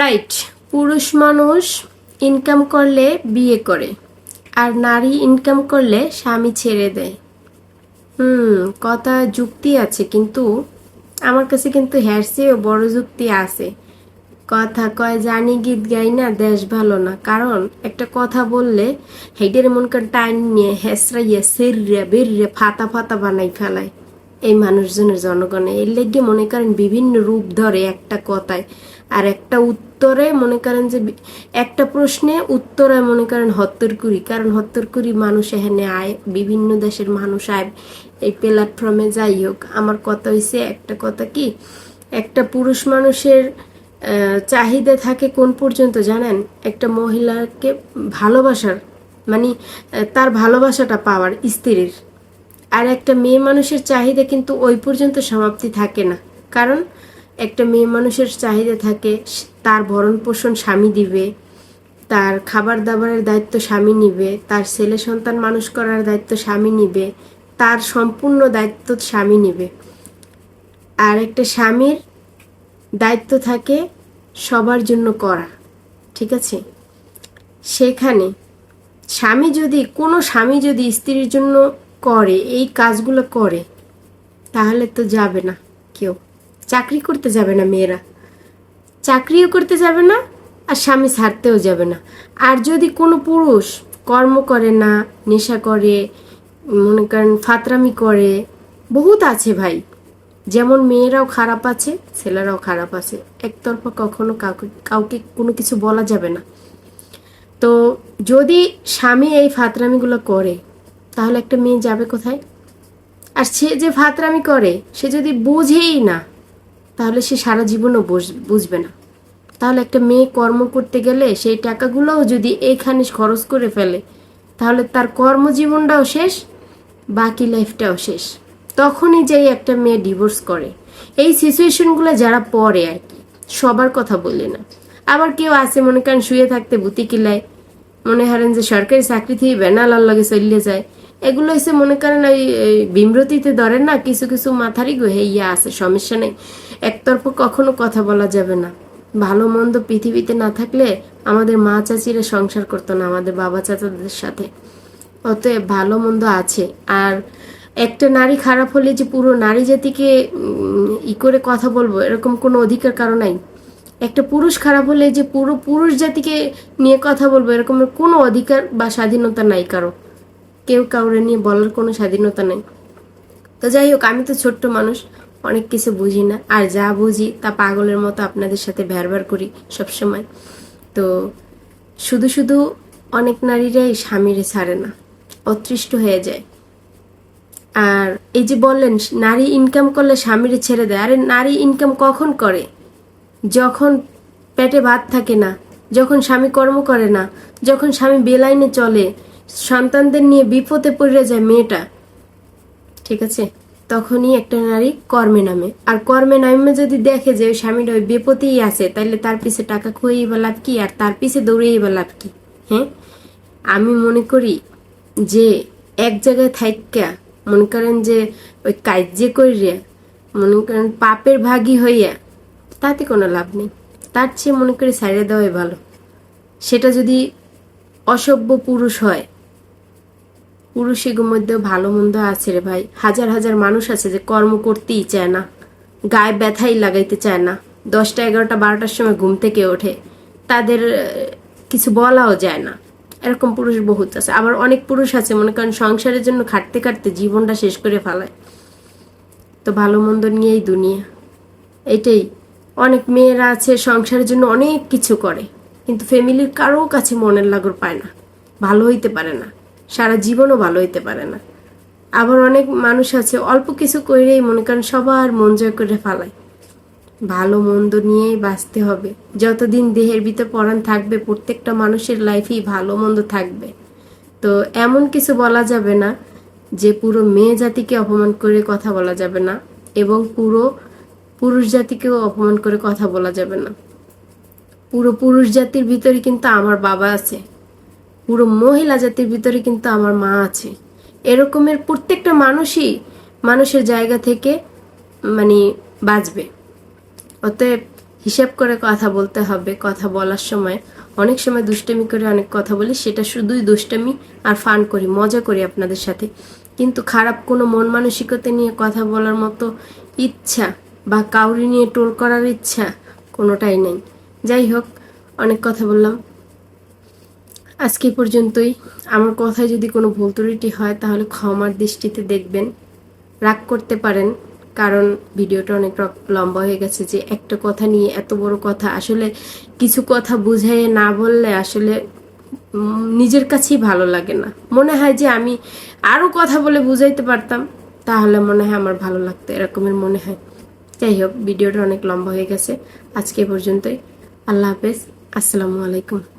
Right পুরুষ মানুষ income করলে বিয়ে করে, আর নারী ইনকাম করলে স্বামী ছেড়ে দেয়। হুম, কথা যুক্তি আছে, কিন্তু আমার কাছে কিন্তু হ্যারসেও বড় যুক্তি আছে। কথা কয়, জানি গীত গাই না, দেশ ভালো না। কারণ একটা কথা বললে হেডের মন করে টাইম নিয়ে হেসরাইয়া, সেরিয়া, বেরিয়া, ফাতা ফাতা বানাই ফেলায়। এই মানুষজনের জনগণে, এর লেগে মনে করেন বিভিন্ন রূপ ধরে একটা কথায় আর একটা উত্তরে মনে করেন যে একটা প্রশ্নে উত্তরে মনে করেন হত্তর কারণ হত্তর মানুষ এখানে আয়, বিভিন্ন দেশের মানুষ আয়, এই প্ল্যাটফর্মে যাই হোক। আমার কথা হইছে একটা কথা কি, একটা পুরুষ মানুষের চাহিদা থাকে কোন পর্যন্ত জানেন? একটা মহিলাকে ভালোবাসার মানে তার ভালোবাসাটা পাওয়ার, স্ত্রীর। আর একটা মেয়ে মানুষের চাহিদা কিন্তু ওই পর্যন্ত সমাপ্তি থাকে না। কারণ একটা মেয়ে মানুষের চাহিদা থাকে তার ভরণ পোষণ স্বামী দিবে, তার খাবার দাবারের দায়িত্ব স্বামী নিবে, তার ছেলে সন্তান মানুষ করার দায়িত্ব স্বামী নিবে, তার সম্পূর্ণ দায়িত্ব স্বামী নিবে। আর একটা স্বামীর দায়িত্ব থাকে সবার জন্য করা, ঠিক আছে? সেখানে স্বামী যদি, কোনো স্বামী যদি স্ত্রীর জন্য করে, এই কাজগুলো করে, তাহলে তো যাবে না কেউ। চাকরি করতে যাবে না মেয়েরা। চাকরিও করতে যাবে না আর স্বামী ছাড়তেও যাবে না। আর যদি কোনো পুরুষ কর্ম করে না, নেশা করে, মনে করেন ফাতরামি করে, বহুত আছে ভাই। যেমন মেয়েরাও খারাপ আছে, ছেলেরাও খারাপ আছে। একতরফা কখনো কাউকে কাউকে কোনো কিছু বলা যাবে না। তো যদি স্বামী এই ফাতরামিগুলো করে, তাহলে একটা মেয়ে যাবে কোথায়? আর সে যে ফাতরামি করে, সে যদি বুঝেই না তাহলে সে সারা জীবনও বুঝবে না। তাহলে একটা মেয়ে কর্ম করতে গেলে সেই টাকাগুলোও যদি এইখানে খরচ করে ফেলে, তাহলে তার কর্মজীবনটাও শেষ, বাকি লাইফটাও শেষ। তখনই যেই একটা মেয়ে ডিভোর্স করে। এই সিচুয়েশনগুলো যারা পড়ে আর কি, সবার কথা বললে না। আবার কেউ আছে মনে করেন শুয়ে থাকতে বুতি কিলায়, মনে হারেন যে সরকারি চাকরি থেকে বেনালার লাগে চললে যায় এগুলো হচ্ছে মনে করেন ওই বিমরতিতে ধরেন না, কিছু কিছু মাথারই গো ইয়া আছে, সমস্যা নেই। একতরফ কখনো কথা বলা যাবে না। ভালো মন্দ পৃথিবীতে না থাকলে আমাদের মা চাচিরা সংসার করতো না, আমাদের বাবা চাচাদের সাথে। অতএব ভালো মন্দ আছে। আর একটা নারী খারাপ হলে যে পুরো নারী জাতিকে ই করে কথা বলব, এরকম কোনো অধিকার কারও নাই। একটা পুরুষ খারাপ হলে যে পুরো পুরুষ জাতিকে নিয়ে কথা বলব এরকম কোনো অধিকার বা স্বাধীনতা নাই কারও। কেউ কাউরে নিয়ে বলার কোনো স্বাধীনতা নেই। তো যাই হোক, আমি তো ছোট্ট মানুষ, অনেক কিছু বুঝি না। আর যা বুঝি তা পাগলের মতো আপনাদের সাথে ভ্যারবার করি সবসময়। তো শুধু শুধু অনেক নারীরাই স্বামীরে ছাড়ে না অতৃষ্ট হয়ে যায়। আর এই যে বললেন, নারী ইনকাম করলে স্বামীরে ছেড়ে দেয়। আরে নারী ইনকাম কখন করে? যখন পেটে ভাত থাকে না, যখন স্বামী কর্ম করে না, যখন স্বামী বেলাইনে চলে সন্তানদের নিয়ে বিপদে পড়ে যায় মেয়েটা, ঠিক আছে? তখনই একটা নারী কর্মে নামে। আর কর্মে নামে যদি দেখে যে ওই স্বামীটা ওই বিপদেই আছে তাহলে তার পিছে টাকা খুঁয়েই বা লাভ কি? আর তার পিছে দৌড়েই বা লাভ কি? হ্যাঁ? আমি মনে করি যে এক জায়গায় থাইকা, মনে করেন যে ওই কার্যে করিয়া মনে করেন পাপের ভাগী হইয়া, তাতে কোনো লাভ নেই। তার চেয়ে মনে করি সাইডে দেওয়াই ভালো। সেটা যদি অসভ্য পুরুষ হয় পুরুষের মধ্যেও ভালো মন্দ আছে রে ভাই। হাজার হাজার মানুষ আছে যে কর্ম করতেই চায় না। গায়ে ব্যথাই লাগাইতে চায় না। দশটা, এগারোটা, বারোটার সময় ঘুম থেকে ওঠে। তাদের কিছু বলাও যায় না। এরকম পুরুষ বহুত আছে। আবার অনেক পুরুষ আছে, মনে করেন সংসারের জন্য খাটতে খাটতে জীবনটা শেষ করে ফেলায়। তো ভালো মন্দ নিয়েই দুনিয়া। এটাই। অনেক মেয়েরা আছে, সংসারের জন্য অনেক কিছু করে। কিন্তু ফ্যামিলির কারও কাছে মনের লাগর পায় না। ভালো হইতে পারে না। সারা জীবনও ভালো হইতে পারে না। আবার অনেক মানুষ আছে, অল্প কিছু করেই মনে করেন সবার মন জয় করে ফেলায়। ভালো মন্দ নিয়েই বাঁচতে হবে। যতদিন দেহের ভিতর পরাণ থাকবে, প্রত্যেকটা মানুষের লাইফেই ভালো মন্দ থাকবে। তো এমন কিছু বলা যাবে না যে পুরো মেয়ে জাতিকে অপমান করে কথা বলা যাবে না এবং পুরো পুরুষ জাতিকেও অপমান করে কথা বলা যাবে না। পুরো পুরুষ জাতির ভিতরে কিন্তু আমার বাবা আছে। পুরো মহিলা জাতির ভিতরে কিন্তু আমার মা আছে। এরকমের প্রত্যেকটা মানুষই মানুষের জায়গা থেকে মানে বাঁচবে। অতএব হিসাব করে কথা বলতে হবে, কথা বলার সময়। অনেক সময় দুষ্টামি করে অনেক কথা বলি, সেটা শুধুই দুষ্টামি আর ফান করি, মজা করি আপনাদের সাথে। কিন্তু খারাপ কোনো মন মানসিকতা নিয়ে কথা বলার মতো ইচ্ছা বা কাউরি নিয়ে টোল করার ইচ্ছা কোনোটাই নেই। যাই হোক, অনেক কথা বললাম। আজকে পর্যন্তই। আমার কথায় যদি কোনো ভুল ত্রুটি হয়, তাহলে ক্ষমার দৃষ্টিতে দেখবেন। রাগ করতে পারেন, কারণ ভিডিওটা অনেক লম্বা হয়ে গেছে যে একটা কথা নিয়ে এত বড় কথা। আসলে কিছু কথা বুঝাই না বললে আসলে নিজের কাছেই ভালো লাগে না। মনে হয় যে আমি আরও কথা বলে বুঝাইতে পারতাম, তাহলে মনে হয় আমার ভালো লাগতো, এরকমের মনে হয়। যাই হোক, ভিডিওটা অনেক লম্বা হয়ে গেছে। আজকে পর্যন্তই। আল্লাহ হাফেজ। আসসালামু আলাইকুম।